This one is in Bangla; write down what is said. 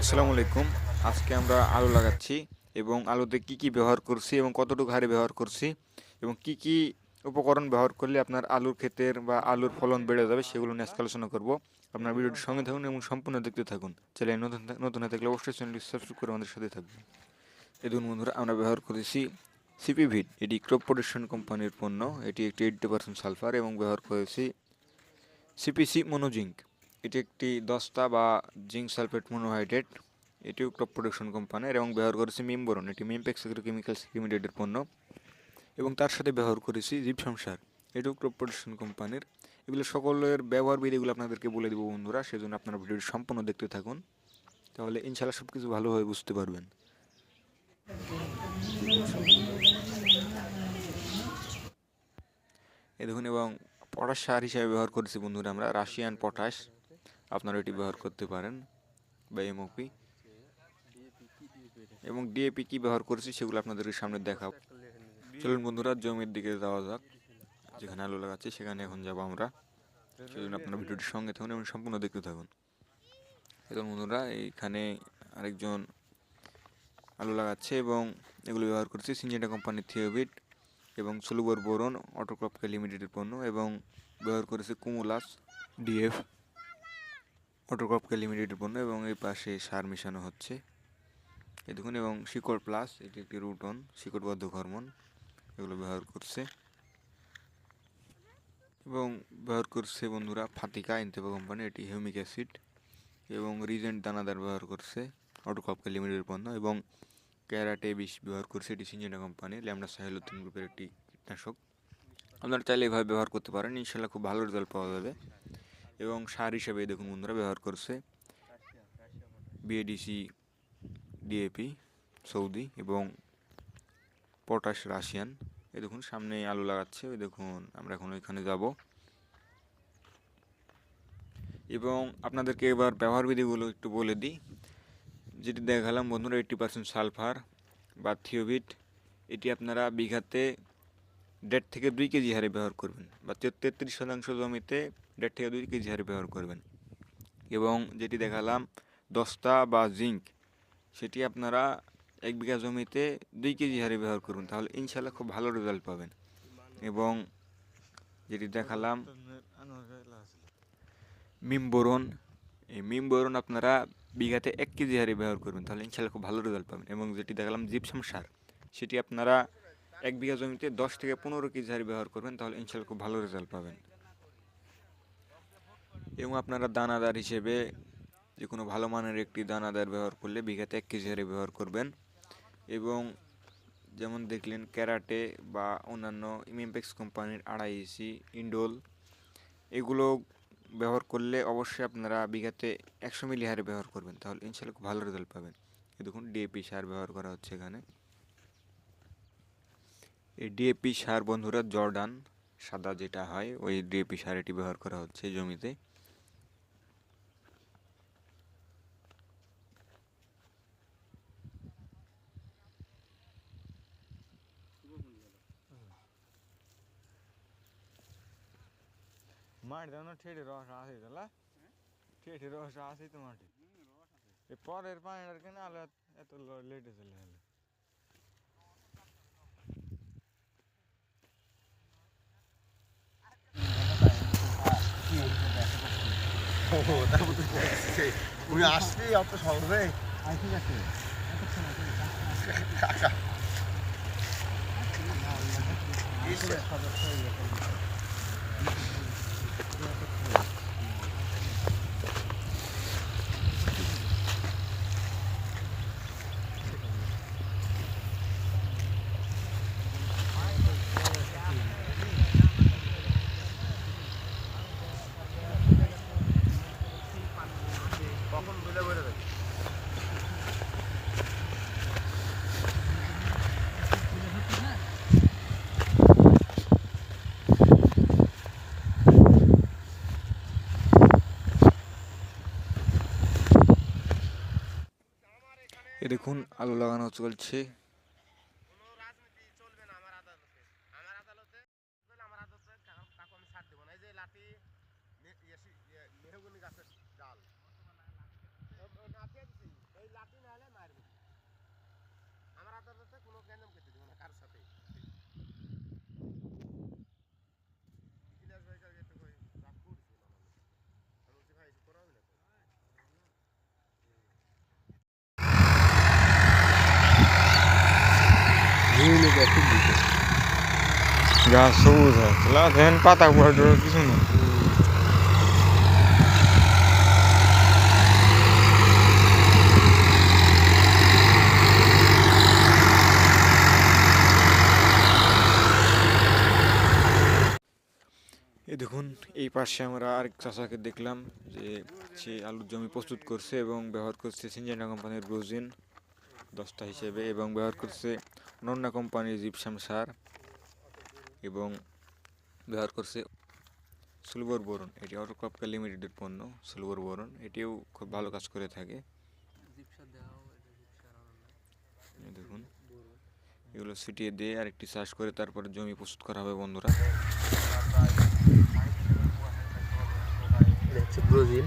আসসালামু আলাইকুম। আজকে আমরা আলু লাগাচ্ছি এবং আলুতে কি কি ব্যবহার করছি এবং কতটুকু হারে ব্যবহার করছি এবং কি কি উপকরণ ব্যবহার করলে আপনার আলুর ক্ষেতের বা আলুর ফলন বেড়ে যাবে সেগুলো নিয়ে আজকে আলোচনা করব। আপনার ভিডিওটির সঙ্গে থাকুন এবং সম্পূর্ণ দেখতে থাকুন। চ্যানেল নতুন নতুন হয়ে থাকলে অবশ্যই চ্যানেলটি সাবস্ক্রাইব করে আমাদের সাথে থাকবেন। এই দেখুন বন্ধুরা, আমরা ব্যবহার করেছি সিপিভিট এটি ক্রপ প্রোটেকশন কোম্পানির পণ্য। এটি একটি এইটটি পার্সেন্ট সালফার এবং ব্যবহার করেছি সিপিসি মনোজিঙ্ক। এটি একটি দস্তা বা জিঙ্ক সালফেট মনোহাইড্রেট। এটিও ক্রপ প্রোডাকশন কোম্পানির এবং ব্যবহার করেছি মিমবোরন এটি মিমপেক্স কেমিক্যালস লিমিটেডের পণ্য। এবং তার সাথে ব্যবহার করেছি জিপসাম সার। এটিও ক্রপ প্রোডাকশন কোম্পানির এগুলো সকলের ব্যবহার বিধিগুলো আপনাদেরকে বলে দেবো বন্ধুরা, সেজন্য আপনারা ভিডিওটি সম্পূর্ণ দেখতে থাকুন। তাহলে ইনশাল্লাহ সব কিছু ভালোভাবে বুঝতে পারবেন। এ দেখুন, এবং পটাশ সার হিসাবে ব্যবহার করেছি বন্ধুরা আমরা, রাশিয়ান পটাশ। আপনারা এটি ব্যবহার করতে পারেন বা এমওপি এবং ডিএপি কি ব্যবহার করেছি সেগুলো আপনাদের সামনে দেখাব। চলুন বন্ধুরা, জমির দিকে যাওয়া যাক, যেখানে আলু লাগাচ্ছি সেখানে এখন যাব আমরা। সেজন্য আপনারা ভিডিওটির সঙ্গে থাকুন এবং সম্পূর্ণ দেখতে থাকুন। এখন বন্ধুরা, এইখানে আরেকজন আলু লাগাচ্ছে এবং এগুলো ব্যবহার করছি সিনজেন্টা কোম্পানির থিওবিট এবং সুলুবর বোরন অটোক্রপকে লিমিটেডের পণ্য এবং ব্যবহার করেছে কুমুলাস ডিএফ অটোক্রপকে লিমিটেডের পণ্য এবং এই পাশে সার মেশানো হচ্ছে। এই দেখুন, এবং শিকড় প্লাস এটি একটি রুটন শিকড়বদ্ধ হরমোন এগুলো ব্যবহার করছে। এবং ব্যবহার করছে বন্ধুরা ফাতিকা ইনতেপা কোম্পানি এটি হিউমিক অ্যাসিড এবং রিজেন্ট দানাদার ব্যবহার করছে অটোক্রপকে লিমিটেডের পণ্য এবং ক্যারাটে বিষ ব্যবহার করছে, এটি সিনজেনা কোম্পানি ল্যামডা সাহেলুদ্দিন গ্রুপের একটি কীটনাশক। আপনারা চাইলে এভাবে ব্যবহার করতে পারেন ইনশাল্লাহ খুব ভালো রেজাল্ট পাওয়া যাবে। এবং সার হিসেবে দেখুন বন্ধুরা ব্যবহার করছে। বিএডিসি ডিএপি সৌদি এবং পটাশ রাশিয়ান। এই দেখুন সামনে আলু লাগাচ্ছে ওই দেখুন, আমরা এখন ওইখানে যাব। এবং আপনাদেরকে এবার ব্যবহার বিধিগুলো একটু বলে দিই। যেটি দেখালাম বন্ধুরা এইট্টি পার্সেন্ট সালফার বা থিওবিট এটি আপনারা বিঘাতে দেড় থেকে দুই কেজি হারে ব্যবহার করবেন বা তেত্রিশ শতাংশ জমিতে দেড় থেকে দুই কেজি হারে ব্যবহার করবেন। এবং যেটি দেখালাম, দস্তা বা জিঙ্ক, সেটি আপনারা এক বিঘা জমিতে দুই কেজি হারে ব্যবহার করবেন তাহলে ইনশাল্লাহ খুব ভালো রেজাল্ট পাবেন। এবং যেটি দেখালাম মিমবোরন এই মিমবোরন আপনারা বিঘাতে এক কেজি হারে ব্যবহার করবেন, তাহলে ইনশাল্লাহ খুব ভালো রেজাল্ট পাবেন। এবং যেটি দেখালাম জিপসাম সার, সেটি আপনারা এক বিঘা জমিতে দশ থেকে পনেরো কেজি হারে ব্যবহার করবেন, তাহলে ইনশাল্লাহ খুব ভালো রেজাল্ট পাবেন। এবং আপনারা দানাদার হিসেবে যে কোনো ভালো মানের একটি দানাদার ব্যবহার করলে বিঘাতে এক কেজি হারে ব্যবহার করবেন। এবং যেমন দেখলেন ক্যারাটে বা অন্যান্য ইমিমপেক্স কোম্পানির আড়াইসি ইন্ডোল, এগুলো ব্যবহার করলে অবশ্যই আপনারা বিঘাতে একশো মিলি হারে ব্যবহার করবেন। তাহলে ইনশাল্লাহ ভালো রেজাল্ট পাবেন। এই দেখুন ডিএপি সার ব্যবহার করা হচ্ছে এখানে। এই ডিএপি সার বন্ধুরা জর্ডান সাদা যেটা হয়, ওই ডিএপি সার এটি ব্যবহার করা হচ্ছে জমিতে। মাটি দাও না ঠেটে রস আছে তাহলে ঠেটে রস আছে তো মাটি এই পরের পানিটার কেন আলো এত- লেটে চলে গেল উনি আসবি অত সহজে কখন দেখুন, আলো লাগানো চলছে। আমার আদালতে। আমি দেবো না। এই যে লাঠি ইয়ে ইয়ে গাছের ডাল ও- ও লাঠি আছে। আদালতে কোনো গ্যাঞ্জাম করতে দেবো না কার সাথে ইলিয়াস ভাই কালকে একটু কই চাপ করছিল আমাকে আমি বলছি ভাই কিছু করা হবে না তো গাছ সবুজ হয়। তাহলে পাতা পড়ে কিছু না এই দেখুন, এই পাশে আমরা আরেক চাচাকে দেখলাম যে সে আলুর জমি প্রস্তুত করছে এবং ব্যবহার করছে সিনজেনা কোম্পানির ব্রোজিন দশটা হিসেবে এবং ব্যবহার করছে নন্না কোম্পানির জিপসাম সার এবং ব্যবহার করছে সিলভার বোরন। এটি অটোক্রপকা লিমিটেডের পণ্য সিলভার বোরন। এটিও খুব ভালো কাজ করে থাকে। দেখুন। এগুলো ছিটিয়ে দিয়ে আরেকটি চাষ করে তারপরে জমি প্রস্তুত করা হবে বন্ধুরা। ব্রাজিল।